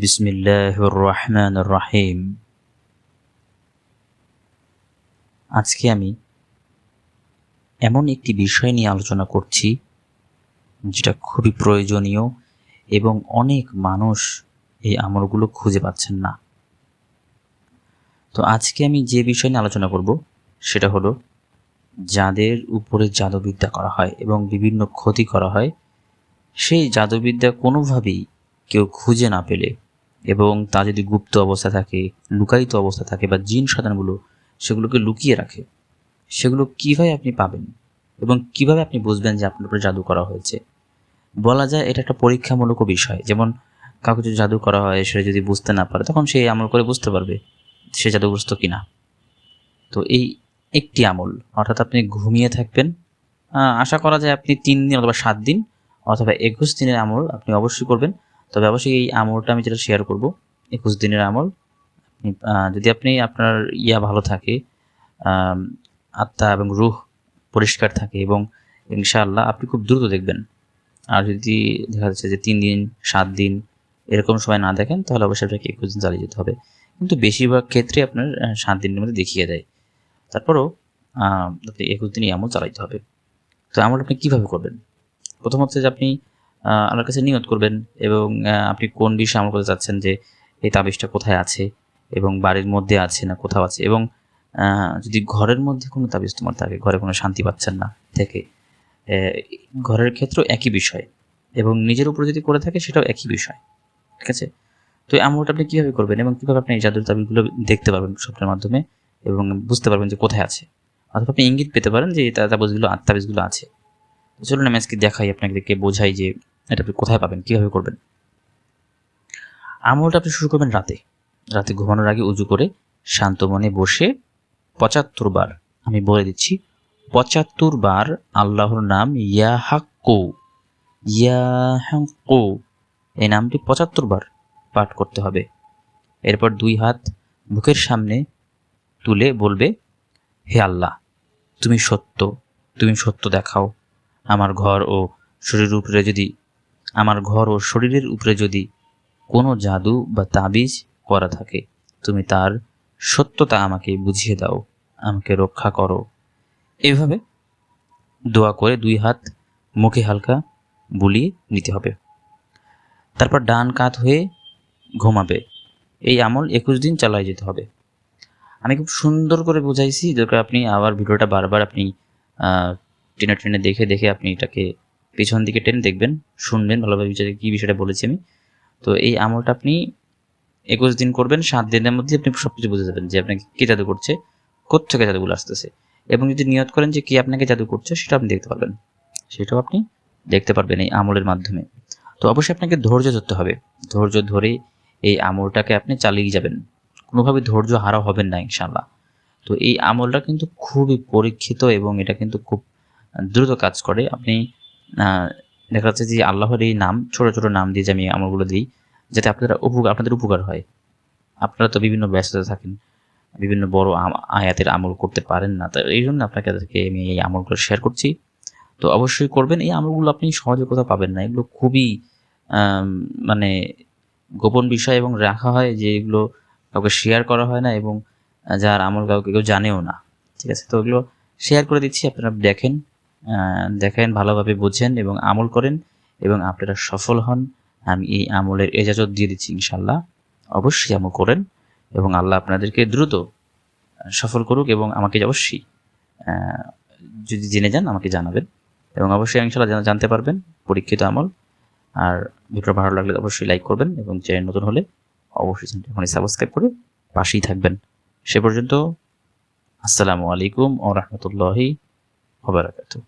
বিসমিল্লাহির রহমানির রহিম আজকে আমি এমন একটি বিষয় নিয়ে আলোচনা করছি, যেটা খুবই প্রয়োজনীয় এবং অনেক মানুষ এই আমলগুলো খুঁজে পাচ্ছেন না। তো আজকে আমি যে বিষয় নিয়ে আলোচনা করব, সেটা হলো যাদের উপরে জাদুবিদ্যা করা হয় এবং বিভিন্ন ক্ষতি করা হয়, সেই জাদুবিদ্যা কোনোভাবেই কেউ খুঁজে না পেলে এবং তা যদি গুপ্ত অবস্থা থাকে, লুকায়িত অবস্থা থাকে বা জিন সাধানগুলো সেগুলোকে লুকিয়ে রাখে, সেগুলো কীভাবে আপনি পাবেন এবং কীভাবে আপনি বুঝবেন যে আপনার উপরে জাদু করা হয়েছে? বলা যায় এটা একটা পরীক্ষামূলক বিষয়। যেমন কাউকে যদি জাদু করা হয়, সে যদি বুঝতে না পারে, তখন সে আমল করে বুঝতে পারবে সে জাদুগ্রস্ত কিনা। তো এই একটি আমল, অর্থাৎ আপনি ঘুমিয়ে থাকবেন। আশা করা যায় আপনি তিন দিন অথবা সাত দিন অথবা একুশ দিনের আমল আপনি অবশ্যই করবেন। তবে অবশ্যই এই আমলটা আমি যেটা শেয়ার করব, একুশ দিনের আমল। যদি আপনি আপনার ইয়া ভালো থাকে আত্মা এবং রুহ পরিষ্কার থাকে এবং ইনশাআল্লাহ আপনি খুব দ্রুত দেখবেন। আর যদি দেখা যাচ্ছে যে তিন দিন, সাত দিন এরকম সময় না দেখেন, তাহলে অবশ্যই আপনাকে একুশ দিন চালিয়ে যেতে হবে। কিন্তু বেশিরভাগ ক্ষেত্রে আপনার সাত দিনের মধ্যে দেখিয়ে দেয়। তারপরও আপনি একুশ দিনই আমল চালাইতে হবে। তো আমল আপনি কীভাবে করবেন? প্রথমত যে আপনি আল্লাহর কাছে নিয়ত করবেন এবং আপনি কোন বিষয়ে আমল করতে চাচ্ছেন যে এই তাবিজটা কোথায় আছে এবং বাড়ির মধ্যে আছে না কোথাও আছে এবং যদি ঘরের মধ্যে কোনো তাবিজ তোমার থাকে, ঘরে কোনো শান্তি পাচ্ছেন না থেকে ঘরের ক্ষেত্রেও একই বিষয় এবং নিজের উপর যদি করে থাকে সেটাও একই বিষয়, ঠিক আছে? তো এই আমলটা আপনি কীভাবে করবেন এবং কীভাবে আপনি এই জাদুর তাবিজগুলো দেখতে পারবেন স্বপ্নের মাধ্যমে এবং বুঝতে পারবেন যে কোথায় আছে? অথবা আপনি ইঙ্গিত পেতে পারেন যে তাবিজগুলো তাবিজগুলো আছে। চলুন আমি আজকে দেখাই আপনাদেরকে, বোঝাই যে এটা আপনি কোথায় পাবেন, কীভাবে করবেন। আমলটা আপনি শুরু করবেন রাতে। রাতে ঘুমানোর আগে উজু করে শান্ত মনে বসে পঁচাত্তর বার, আমি বলে দিচ্ছি, পঁচাত্তর বার আল্লাহর নাম ইয়া হাক্কু ইয়া হাক্কু এই নামটি পঁচাত্তর বার পাঠ করতে হবে। এরপর দুই হাত মুখের সামনে তুলে বলবে, হে আল্লাহ, তুমি সত্য তুমি সত্য দেখাও। আমার ঘর ও শরীরের উপরে যদি, আমার ঘর ও শরীরের উপরে যদি কোনো জাদু বা তাবিজ করা থাকে, তুমি তার সত্যতা আমাকে বুঝিয়ে দাও, আমাকে রক্ষা করো। এভাবে দোয়া করে দুই হাত মুখে হালকা বুলিয়ে নিতে হবে। তারপর ডান কাত হয়ে ঘুমাবে। এই আমল একুশ দিন চালাই যেতে হবে। আমি খুব সুন্দর করে বুঝাইছি দরকার আপনি আবার ভিডিওটা বারবার আপনি টেনে টেনে দেখে দেখে আপনি এটাকে পিছন দিকে টেনে দেখবেন, শুনবেন ভালোভাবে বিচারে কী বিষয়টা বলেছি আমি। তো এই আমলটা আপনি একুশ দিন করবেন, সাত দিনের মধ্যে আপনি সব কিছু বুঝে যাবেন যে আপনাকে কে জাদু করছে কোথেকে জাদুগুলো আসতেছে। এবং যদি নিয়ত করেন যে কি আপনাকে জাদু করছে সেটা আপনি দেখতে পারবেন। সেটাও আপনি দেখতে পারবেন এই আমলের মাধ্যমে। তো অবশ্যই আপনাকে ধৈর্য ধরতে হবে। ধৈর্য ধরে এই আমলটাকে আপনি চালিয়ে যাবেন। কোনোভাবে ধৈর্য হারা হবেন না ইনশাল্লাহ তো এই আমলটা কিন্তু খুবই পরীক্ষিত এবং এটা কিন্তু খুব দ্রুত কাজ করে। আপনি দেখা যাচ্ছে যে আল্লাহর এই নাম, ছোট ছোট নাম দিয়ে যে আমি আমলগুলো দিই যাতে আপনারা উপকার, আপনাদের উপকার হয়। আপনারা তো বিভিন্ন ব্যস্ততা থাকেন, বিভিন্ন বড় আয়াতের আমল করতে পারেন না। তো এই জন্য আপনাকে আমি এই আমলগুলো শেয়ার করছি। তো অবশ্যই করবেন। এই আমলগুলো আপনি সহজে কোথাও পাবেন না। এগুলো খুবই মানে গোপন বিষয় এবং রাখা হয় যে এগুলো কাউকে শেয়ার করা হয় না এবং যার আমল কাউকে কেউ জানেও না। ঠিক আছে? তো ওগুলো শেয়ার করে দিচ্ছি। আপনারা দেখেন। দেখেন, ভালোভাবে বোঝেন এবং আমল করেন এবং আপনারা সফল হন। আমি এই আমলের এজাজত দিয়ে দিচ্ছি ইনশাল্লাহ অবশ্যই আমল করেন এবং আল্লাহ আপনাদেরকে দ্রুত সফল করুক এবং আমাকে অবশ্যই যদি জেনে যান আমাকে জানাবেন এবং অবশ্যই ইনশাল্লাহ জানতে পারবেন পরীক্ষিত আমল। আর ভিডিও ভালো লাগলে অবশ্যই লাইক করবেন এবং চ্যানেল নতুন হলে অবশ্যই চ্যানেলটি সাবস্ক্রাইব করে পাশেই থাকবেন। সে পর্যন্ত, আসসালামু আলাইকুম ও রহমতুল্লাহি ওবরাকাতুহ